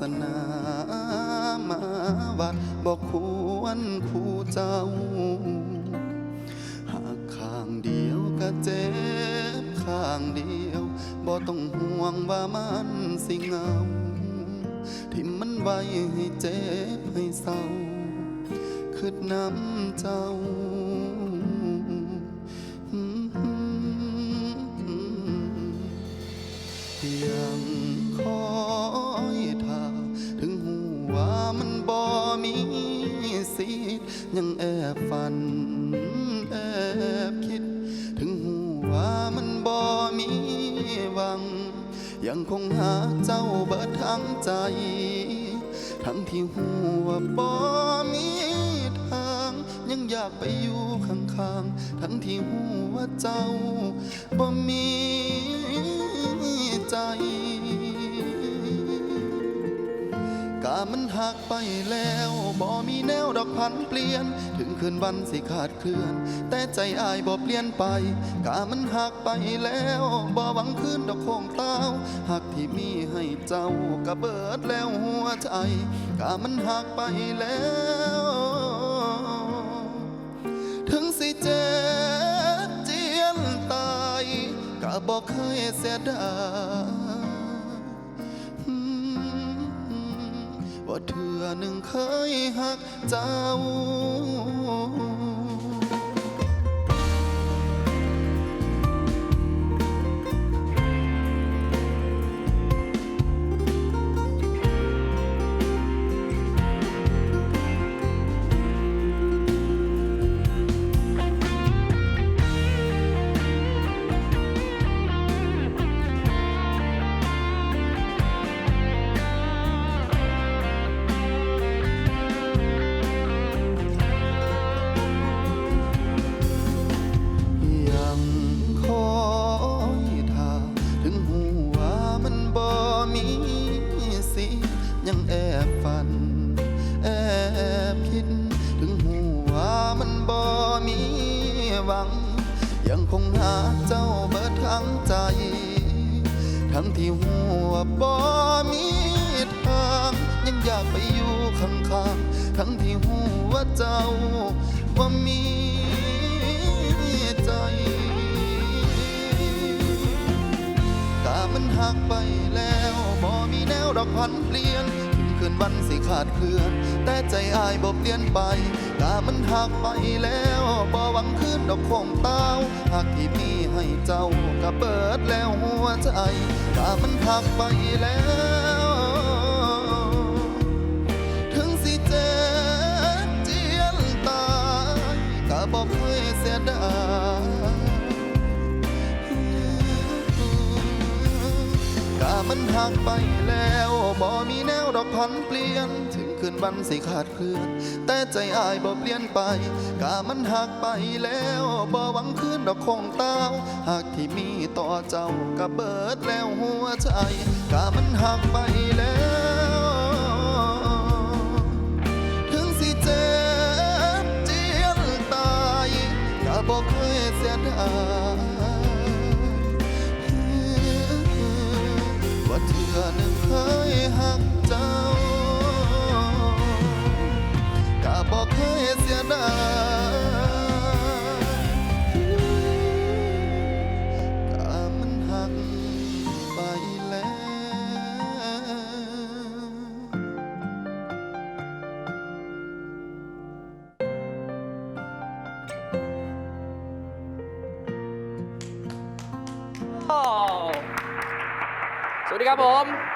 สนามาวัดบอกควรคู่เจ้า หากข้างเดียวก็เจ็บข้างเดียวบ่ต้องห่วงว่ามันสิเงาที่มันไว้ให้เจ็บให้เศร้าคือน้ำเจ้า ยังแอบฝัน แอบคิด ถึงหูว่ามันบ่มีหวัง ยังคงหาเจ้าเบิดทั้งใจ ทั้งที่หูว่าบ่มีทาง ยังอยากไปอยู่ข้างๆ ทั้งที่หูว่าเจ้าบ่มีใจกามันหักไปแล้วบ่ อกพันเปลี่ยน ถึงคืนวันสิขาดเคลื่อน แต่ใจอายบ่เปลี่ยนไปกามันหักไปแล้วบ่หวังคืนดอกคงเต้าหักที่มีให้เจ้าก็เบิดแล้วหัวใจกามันหักไปแล้ว ถึงสิเจ็บเจียนตายก็บอกเคยเสียดาย อหนึ่งเคยหักเจ้า ยังแอบฝัน แอบคิด ถึงหูว่ามันบ่มีหวัง ยังคงหาเจ้าเบิดทั้งใจ ทั้งที่หัวบ่มีทาง ยังอยากไปอยู่ข้างๆ ทั้งที่หัวเจ้าบ่มีใจกามันหักไป ดอกพันเปลี่ยนถึงคืนวันสิขาดเคลื่อน แต่ใจอายบ่เปลี่ยนไปกามันหักไปแล้วบ่หวังคืนดอกคงเต้าหักที่มีให้เจ้าก็เบิดแล้วหัวใจกามันหักไปแล้วถึงสิเจ็บเจียนตายก็บอกเคยเสียดาย มันหักไปแล้วบ่มีแนวดอกพันเปลี่ยน ถึงคืนวันสิขาดเคลื่อน แต่ใจอายบ่เปลี่ยนไปกามันหักไปแล้วบ่หวังคืนดอกคงเต้าหากที่มีต่อเจ้าก็เบิดแล้วหัวใจกามันหักไปแล้ว เสียดายก็มันหักไปแล้วโอ้สวัสดีครับผม